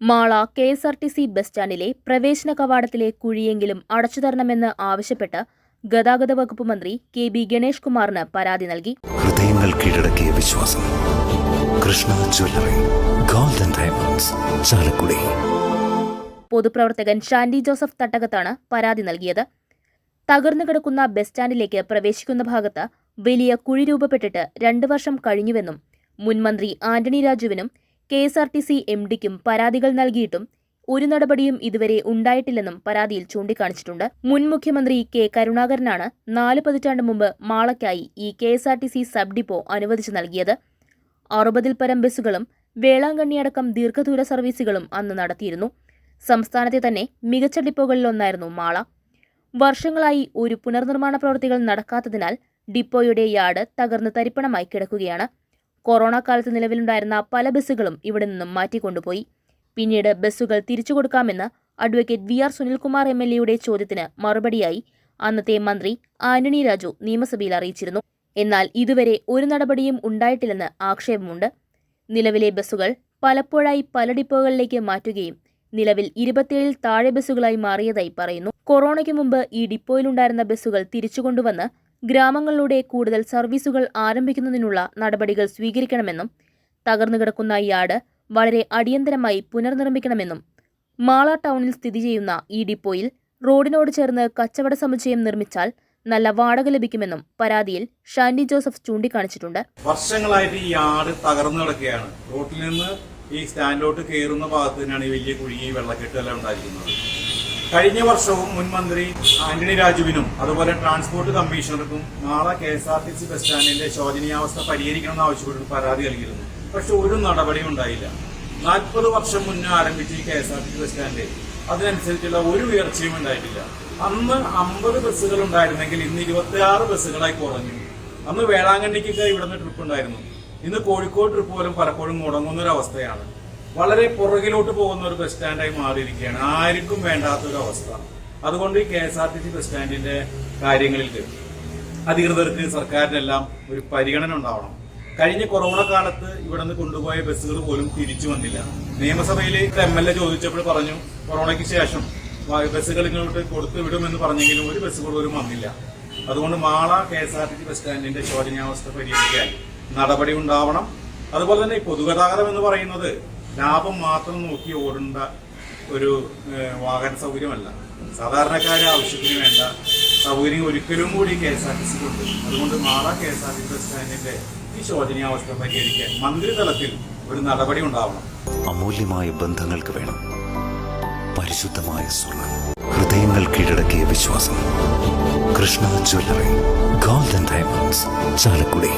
Mala K S R T C bus സ്റ്റാൻഡിലെ പ്രവേശന കവാടത്തിലെ കുഴിയെങ്കിലും അടച്ചു തരണമെന്ന് ആവശ്യപ്പെട്ട് ഗതാഗത വകുപ്പ് മന്ത്രി കെ ബി ഗണേഷ് കുമാറിന് പരാതി നൽകി. ഹൃദയങ്ങൾ കീഴടക്കിയ വിശ്വാസം. Krishna jewellery golden diamonds Chalakudy. പൊതുപ്രവർത്തകൻ ഷാൻഡി ജോസഫ് തട്ടകത്താണ് പരാതി നൽകിയത്. തകർന്നു കിടക്കുന്ന ബസ് സ്റ്റാൻഡിലേക്ക് പ്രവേശിക്കുന്ന ഭാഗത്ത് വലിയ കുഴി രൂപപ്പെട്ടിട്ട് രണ്ടു വർഷം കഴിഞ്ഞുവെന്നും മുൻമന്ത്രി Antony രാജുവിനും K S R T C M ഡിക്കും പരാതികൾ നൽകിയിട്ടും ഒരു നടപടിയും ഇതുവരെ ഉണ്ടായിട്ടില്ലെന്നും പരാതിയിൽ ചൂണ്ടിക്കാണിച്ചിട്ടുണ്ട്. മുൻ മുഖ്യമന്ത്രി കെ കരുണാകരനാണ് നാല് പതിറ്റാണ്ട് മുമ്പ് മാളയ്ക്കായി ഈ K S R T C sub depot അനുവദിച്ചു നൽകിയത്. അറുപതിൽ പരം ബസ്സുകളും വേളാങ്കണ്ണിയടക്കം ദീർഘദൂര സർവീസുകളും അന്ന് നടത്തിയിരുന്നു. സംസ്ഥാനത്തെ തന്നെ മികച്ച ഡിപ്പോകളിലൊന്നായിരുന്നു മാള. വർഷങ്ങളായി ഒരു പുനർനിർമ്മാണ പ്രവൃത്തികൾ നടക്കാത്തതിനാൽ ഡിപ്പോയുടെ യാർഡ് തകർന്ന് തരിപ്പണമായി കിടക്കുകയാണ്. കൊറോണ കാലത്ത് നിലവിലുണ്ടായിരുന്ന പല ബസ്സുകളും ഇവിടെ നിന്നും മാറ്റിക്കൊണ്ടുപോയി. പിന്നീട് ബസ്സുകൾ തിരിച്ചു കൊടുക്കാമെന്ന് advocate V R Sunilkumar M L എയുടെ ചോദ്യത്തിന് മറുപടിയായി അന്നത്തെ മന്ത്രി ആന്റണി രാജു നിയമസഭയിൽ അറിയിച്ചിരുന്നു. എന്നാൽ ഇതുവരെ ഒരു നടപടിയും ഉണ്ടായിട്ടില്ലെന്ന് ആക്ഷേപമുണ്ട്. നിലവിലെ ബസ്സുകൾ പലപ്പോഴായി പല ഡിപ്പോകളിലേക്ക് മാറ്റുകയും നിലവിൽ ഇരുപത്തിയേഴിൽ താഴെ ബസ്സുകളായി മാറിയതായി പറയുന്നു. കൊറോണയ്ക്ക് മുമ്പ് ഈ ഡിപ്പോയിലുണ്ടായിരുന്ന ബസ്സുകൾ തിരിച്ചുകൊണ്ടുവന്ന് ഗ്രാമങ്ങളിലൂടെ കൂടുതൽ സർവീസുകൾ ആരംഭിക്കുന്നതിനുള്ള നടപടികൾ സ്വീകരിക്കണമെന്നും തകർന്നു കിടക്കുന്ന യാർഡ് വളരെ അടിയന്തരമായി പുനർനിർമ്മിക്കണമെന്നും മാള ടൗണിൽ സ്ഥിതി ചെയ്യുന്ന ഈ ഡിപ്പോയിൽ റോഡിനോട് ചേർന്ന് കച്ചവട സമുച്ചയം നിർമ്മിച്ചാൽ നല്ല വാടക ലഭിക്കുമെന്നും പരാതിയിൽ ഷാൻഡി ജോസഫ് ചൂണ്ടിക്കാണിച്ചിട്ടുണ്ട്. വർഷങ്ങളായിട്ട് ഈ യാർഡ് തകർന്നു കിടക്കുകയാണ്. റോട്ടിൽ നിന്ന് ഈ സ്റ്റാൻഡിലോട്ട് കയറുന്ന ഭാഗത്ത് തന്നെയാണ് ഈ വലിയ കുഴിയും വെള്ളക്കെട്ടും എല്ലാം ഉണ്ടായിരിക്കുന്നത്. കഴിഞ്ഞ വർഷവും മുൻ മന്ത്രി ആന്റണി രാജുവിനും അതുപോലെ ട്രാൻസ്പോർട്ട് കമ്മീഷണർക്കും നാളെ K S R T C bus സ്റ്റാൻഡിന്റെ ശോചനീയാവസ്ഥ പരിഹരിക്കണമെന്ന് ആവശ്യപ്പെട്ട് പരാതി നൽകിയിരുന്നു. പക്ഷെ ഒരു നടപടിയും ഉണ്ടായില്ല. നാൽപ്പത് വർഷം മുന്നേ ആരംഭിച്ച ഈ K S R T C bus stand അതിനനുസരിച്ചുള്ള ഒരു ഉയർച്ചയും ഉണ്ടായിട്ടില്ല. അന്ന് അമ്പത് ബസ്സുകൾ ഉണ്ടായിരുന്നെങ്കിൽ ഇന്ന് ഇരുപത്തിയാറ് ബസ്സുകളായി കുറഞ്ഞു. അന്ന് വേളാങ്കണ്ണിക്ക് ഇവിടുന്ന് ട്രിപ്പ് ഉണ്ടായിരുന്നു. ഇന്ന് കോഴിക്കോട് ട്രിപ്പ് പോലും പലപ്പോഴും മുടങ്ങുന്ന ഒരു അവസ്ഥയാണ് വളരെ പുറകിലോട്ട് പോകുന്ന ഒരു ബസ് സ്റ്റാൻഡായി മാറിയിരിക്കുകയാണ്. ആർക്കും വേണ്ടാത്തൊരു അവസ്ഥ. അതുകൊണ്ട് ഈ K S R T C bus സ്റ്റാൻഡിന്റെ കാര്യങ്ങളിൽ അധികൃതർക്ക് സർക്കാരിനെല്ലാം ഒരു പരിഗണന ഉണ്ടാവണം. കഴിഞ്ഞ കൊറോണ കാലത്ത് ഇവിടെ നിന്ന് കൊണ്ടുപോയ ബസ്സുകൾ പോലും തിരിച്ചു വന്നില്ല. നിയമസഭയിൽ എം എൽ എ ചോദിച്ചപ്പോൾ പറഞ്ഞു കൊറോണയ്ക്ക് ശേഷം ബസ്സുകൾ ഇങ്ങോട്ട് കൊടുത്തു വിടുമെന്ന് പറഞ്ഞെങ്കിലും ഒരു ബസ് പോലും വന്നില്ല. അതുകൊണ്ട് Mala K S R T C bus സ്റ്റാൻഡിന്റെ ശോചനീയാവസ്ഥ പരിഹരിക്കാൻ നടപടി ഉണ്ടാവണം. അതുപോലെ തന്നെ പൊതുഗതാഗതം എന്ന് പറയുന്നത് ലാഭം മാത്രം നോക്കി ഓടേണ്ട ഒരു വാഹന സൗകര്യമല്ല. സാധാരണക്കാരെ ആവശ്യത്തിന് വേണ്ട സൗകര്യം ഒരിക്കലും കൂടി കെ എസ് ആർ ടി സിക്കുണ്ട് അതുകൊണ്ട് നാളെ K S R T bus സ്റ്റാൻഡിന്റെ ഈ ശോചനീയാവസ്ഥ പരിഹരിക്കാൻ മന്ത്രിതലത്തിൽ ഒരു നടപടി ഉണ്ടാവണം. അമൂല്യമായ ബന്ധങ്ങൾക്ക് വേണം. പരിശുദ്ധമായ സ്വർണം. ഹൃദയങ്ങൾ കീഴടക്കിയ വിശ്വാസം. Krishna jewellery golden diamonds Chalakudy.